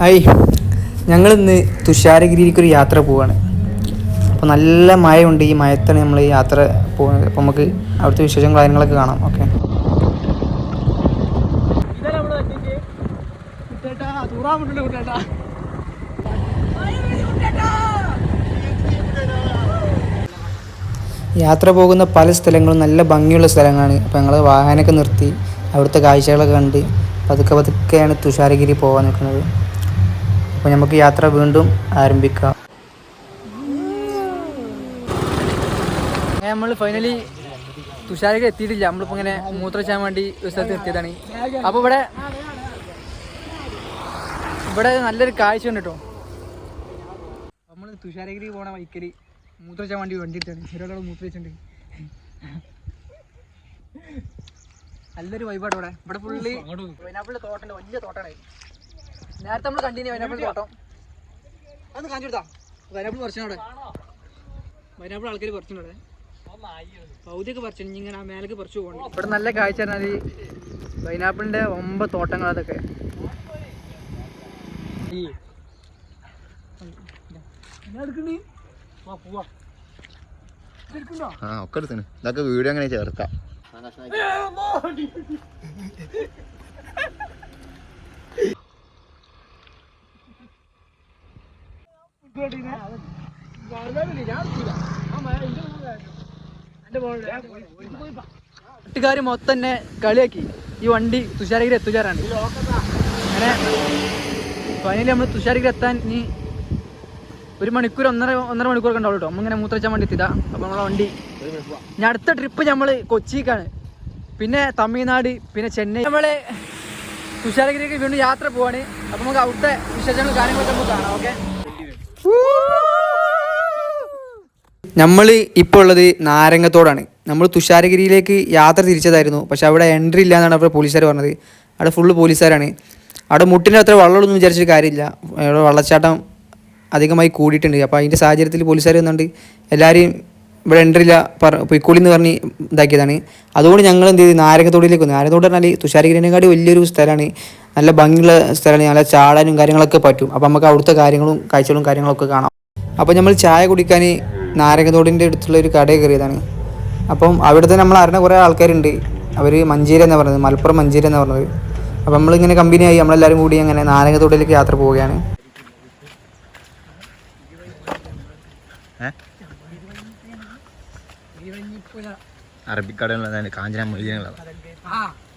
Hi ഞങ്ങളിന്ന് തുഷാരഗിരിക്ക് ഒരു യാത്ര പോവാണ്. അപ്പോൾ നല്ല മഴയുണ്ട്. ഈ മയത്താണ് നമ്മൾ യാത്ര പോകുന്നത് അപ്പോൾ നമുക്ക് അവിടുത്തെ വിശേഷങ്ങൾ കാര്യങ്ങളൊക്കെ കാണാം. ഓക്കെ. യാത്ര പോകുന്ന പല സ്ഥലങ്ങളും നല്ല ഭംഗിയുള്ള സ്ഥലങ്ങളാണ്. അപ്പോൾ ഞങ്ങൾ വാഹനമൊക്കെ നിർത്തി അവിടുത്തെ കാഴ്ചകളൊക്കെ കണ്ട് പതുക്കെ പതുക്കെയാണ് തുഷാരഗിരി പോകാൻ നിൽക്കുന്നത്. അപ്പോൾ നമുക്ക് യാത്ര വീണ്ടും ആരംഭിക്കാം. നമ്മൾ ഫൈനലി തുഷാരക്ക് എത്തിയിട്ടില്ല. നമ്മളിപ്പോൾ ഇങ്ങനെ മൂത്രച്ചാൻ വേണ്ടി ഒരു സ്ഥലത്ത് എത്തിയതാണ്. അപ്പോൾ ഇവിടെ ഇവിടെ നല്ലൊരു കാഴ്ച ഉണ്ട് കേട്ടോ നമ്മൾ തുഷാരഗിരി പോണ വൈക്കൽ മൂത്രച്ചാൻ വേണ്ടി വണ്ടി എടുത്താണ് മൂത്ര വെച്ചിട്ടുണ്ട് നല്ലൊരു വൈബാണ് ഇവിടെ. ഇവിടെ ഫുള്ള് തോട്ടം തോട്ടുണ്ട് വലിയ തോട്ടാണ് നേരത്തെ നമ്മൾ കണ്ടിന്യൂ പൈനാപ്പിൾ തോട്ടം അന്ന് കാണിച്ചെടുത്താ പൈനാപ്പിൾ പറിച്ചവിടെ പൈനാപ്പിൾ ആൾക്കാർ പറിച്ചിട്ടുണ്ട് പൗതിയൊക്കെ പറിച്ചു ഇങ്ങനെ മേലേക്ക് പറിച്ചു പോകണം ഇവിടെ നല്ല കാഴ്ച പറഞ്ഞാൽ പൈനാപ്പിളിന്റെ ഒമ്പത് തോട്ടങ്ങൾ അതൊക്കെ. ആ ഒക്കെ എടുത്തിന്. ഇതൊക്കെ വീഡിയോ അങ്ങനെ ചേർക്കാം? നാട്ടുകാർ മൊത്തം തന്നെ കളിയാക്കി. ഈ വണ്ടി തുഷാരഗിരി എത്തുചാറാണ് അങ്ങനെ ഫൈനലി നമ്മൾ തുഷാരഗിരി എത്താൻ ഇനി ഒരു മണിക്കൂർ ഒന്നര ഒന്നര മണിക്കൂർ ഉണ്ടാവും കേട്ടോ. നമ്മളിങ്ങനെ മൂത്രച്ചാൻ വേണ്ടി എത്തിയതാ. അപ്പോൾ നമ്മളെ വണ്ടി ഇനി അടുത്ത ട്രിപ്പ് നമ്മൾ കൊച്ചിക്കാണ്. പിന്നെ തമിഴ്നാട് പിന്നെ ചെന്നൈ. നമ്മൾ തുഷാരഗിരിക്ക് വീണ്ടും യാത്ര പോവാണ്. അപ്പോൾ നമുക്ക് അവിടുത്തെ വിശേഷങ്ങളും കാര്യങ്ങളൊക്കെ നമുക്ക് കാണാം ഓക്കെ നമ്മൾ ഇപ്പോൾ ഉള്ളത് നാരങ്ങത്തോടാണ്. നമ്മൾ തുഷാരഗിരിയിലേക്ക് യാത്ര തിരിച്ചതായിരുന്നു. പക്ഷെ അവിടെ എൻട്രി ഇല്ല എന്നാണ് അവിടെ പോലീസുകാർ പറഞ്ഞത്. അവിടെ ഫുള്ള് പോലീസുകാരാണ്. അവിടെ മുട്ടിന്റെ അത്ര വള്ളമൊന്നും വിചാരിച്ചിട്ട് കാര്യമില്ല. അവിടെ വെള്ളച്ചാട്ടം അധികമായി കൂടിയിട്ടുണ്ട്. അപ്പോൾ അതിന്റെ സാഹചര്യത്തിൽ പോലീസുകാർ വന്നുകൊണ്ട് എല്ലാവരെയും ഇവിടെ എൻട്രി ഇല്ല പറ പൊയ്ക്കോളി എന്ന് പറഞ്ഞ് ഇതാക്കിയതാണ്. അതുകൊണ്ട് ഞങ്ങൾ എന്ത് ചെയ്തു? നാരങ്ങത്തോടിലേക്ക് വന്നു. നാരങ്ങത്തോട് പറഞ്ഞാൽ തുഷാരഗിരിനെക്കാട്ടി വലിയൊരു സ്ഥലമാണ്. നല്ല ഭംഗിയുള്ള സ്ഥലമാണ്. നല്ല ചാടാനും കാര്യങ്ങളൊക്കെ പറ്റും. അപ്പോൾ നമുക്ക് അവിടുത്തെ കാര്യങ്ങളും കാഴ്ചകളും കാര്യങ്ങളൊക്കെ കാണാം. അപ്പോൾ നമ്മൾ ചായ കുടിക്കാൻ നാരകതോടിന്റെ അടുത്തുള്ള ഒരു കടയിൽ കയറിയതാണ്. അപ്പം അവിടുത്തെ നമ്മൾ അറിഞ്ഞ കുറേ ആൾക്കാരുണ്ട്. അവർ മഞ്ചേരി എന്നാണ് പറഞ്ഞത്. മലപ്പുറം മഞ്ചേരി എന്നാണ് പറഞ്ഞത്. അപ്പം നമ്മളിങ്ങനെ കമ്പനിയായി നമ്മളെല്ലാവരും കൂടി അങ്ങനെ നാരങ്ങത്തോടിലേക്ക് യാത്ര പോവുകയാണ്. അറബിക്കടയുള്ള കാഞ്ചന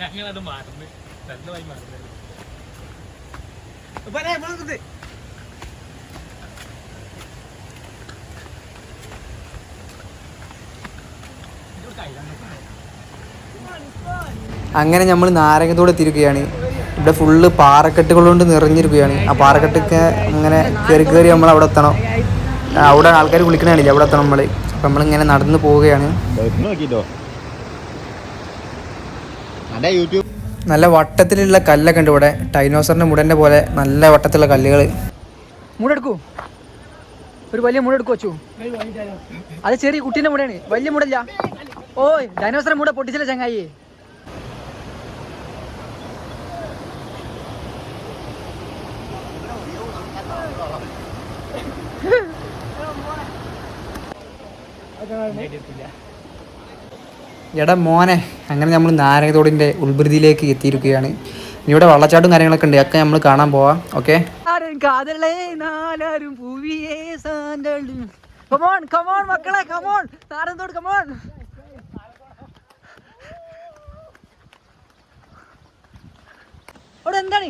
ഞങ്ങളത് മറന്ന് ബന്ധമായി മറന്നു. അങ്ങനെ നമ്മൾ നാരങ്ങത്തോടെ എത്തിയിരിക്കുകയാണ്. ഇവിടെ ഫുള്ള് പാറക്കെട്ടുകൾ കൊണ്ട് നിറഞ്ഞിരിക്കുകയാണ്. ആ പാറക്കെട്ടൊക്കെ അങ്ങനെ കയറി കയറി നമ്മൾ അവിടെ എത്തണം അവിടെ ആൾക്കാർ വിളിക്കണില്ല അവിടെ എത്തണം നമ്മൾ അപ്പം നമ്മളിങ്ങനെ നടന്നു പോവുകയാണ്. നല്ല വട്ടത്തിലുള്ള കല്ലൊക്കെ ഉണ്ട് ഇവിടെ. ടൈനോസറിന്റെ മുടന്റെ പോലെ നല്ല വട്ടത്തിലുള്ള കല്ലുകൾ മുടെടുക്കൂ. ഒരു വലിയ മുടെടുക്കോ വച്ചു അത് ചെറിയ കുട്ടീന്റെ മുടയാണ്. വലിയ മുടല്ല. ഓ ഡൈനോസറിന്റെ മുട പൊട്ടിച്ചില്ല ചങ്ങായി? എടാ മോനെ അങ്ങനെ നമ്മൾ നാരകത്തോടിന്റെ ഉൾബൃതിയിലേക്ക് എത്തിയിരിക്കുകയാണ്. ഇവിടെ വെള്ളച്ചാട്ടും കാര്യങ്ങളൊക്കെ ഉണ്ട്. ഒക്കെ നമ്മൾ കാണാൻ പോവാം. ഓക്കെ മക്കളെ കമോൺ നാരകത്തോട് കമോൺ അവിടെ എന്താണ്?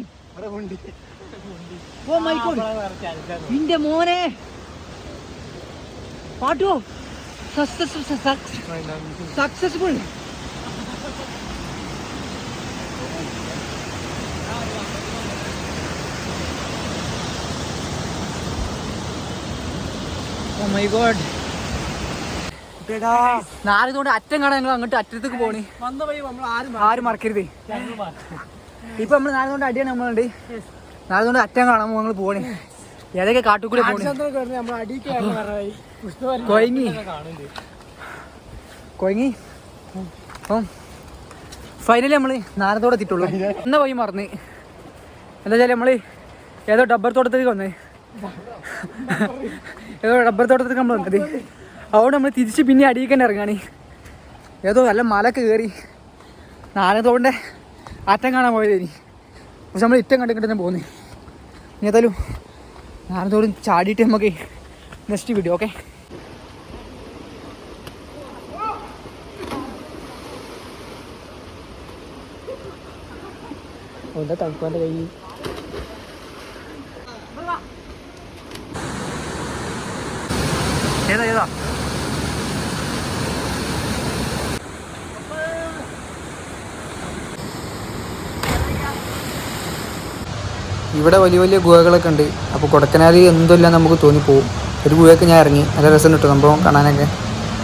Oh my god. നിന്റെ മോനെ. പാട്ടോ successful. Oh successful my God നാലുകൊണ്ട് അറ്റം കാണാൻ ഞങ്ങൾ അങ്ങോട്ട് അറ്റത്തേക്ക് പോണി. ആരും മറക്കരുത്. ഇപ്പൊ നമ്മൾ നാലുകൊണ്ട് അടിയാണ് നമ്മളുണ്ട് നാലുകൊണ്ട് അറ്റം കാണാൻ നമ്മൾ പോണേ. ഏതൊക്കെ കാട്ടുകൂടെ കൊയങ്ങി. കൊയങ്ങി? അപ്പം ഫൈനലി നമ്മൾ നാരത്തോടെ എത്തിയിട്ടുള്ളൂ. എന്ന വഴി മറന്ന്? എന്താ വെച്ചാൽ നമ്മൾ ഏതോ ഡബ്ബർ തോട്ടത്തേക്ക് വന്നേ. ഏതോ ഡബ്ബർ തോട്ടത്തേക്ക് നമ്മൾ വന്നത്. അതുകൊണ്ട് നമ്മൾ തിരിച്ച് പിന്നെ അടിയിക്കാൻ ഇറങ്ങാണ്. ഏതോ നല്ല മലക്ക് കയറി നാരത്തോടെ അറ്റം കാണാൻ പോയത് ഇനി പക്ഷെ നമ്മൾ ഇറ്റം കണ്ടിട്ട് തന്നെ പോകുന്നത് ഇനി ഏതായാലും നാരത്തോടും ചാടിയിട്ട് നമുക്ക് നെക്സ്റ്റ് വീഡിയോ ഓക്കെ എന്താ തണുപ്പാന്റെ കൈ ഏതാ ഏതാ? ഇവിടെ വലിയ വലിയ ഗുഹകളൊക്കെ ഉണ്ട്. അപ്പോൾ കൊടക്കനാലി എന്തെല്ലാം നമുക്ക് തോന്നിപ്പോവും. ഒരു ഗുഹയൊക്കെ ഞാൻ ഇറങ്ങി. നല്ല രസം കിട്ടും സംഭവം കാണാനൊക്കെ.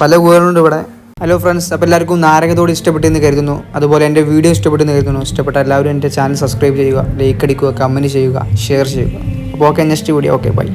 പല ഗുഹകളുണ്ട് ഇവിടെ. ഹലോ ഫ്രണ്ട്സ് അപ്പോൾ എല്ലാവർക്കും നാരകത്തോട് ഇഷ്ടപ്പെട്ടെന്ന് കരുതുന്നു. അതുപോലെ എന്റെ വീഡിയോ ഇഷ്ടപ്പെട്ടെന്ന് കരുതുന്നു. ഇഷ്ടപ്പെട്ട എല്ലാവരും എന്റെ ചാനൽ സബ്സ്ക്രൈബ് ചെയ്യുക ലൈക്ക് അടിക്കുക കമന്റ് ചെയ്യുക ഷെയർ ചെയ്യുക. അപ്പോൾ okay next video okay bye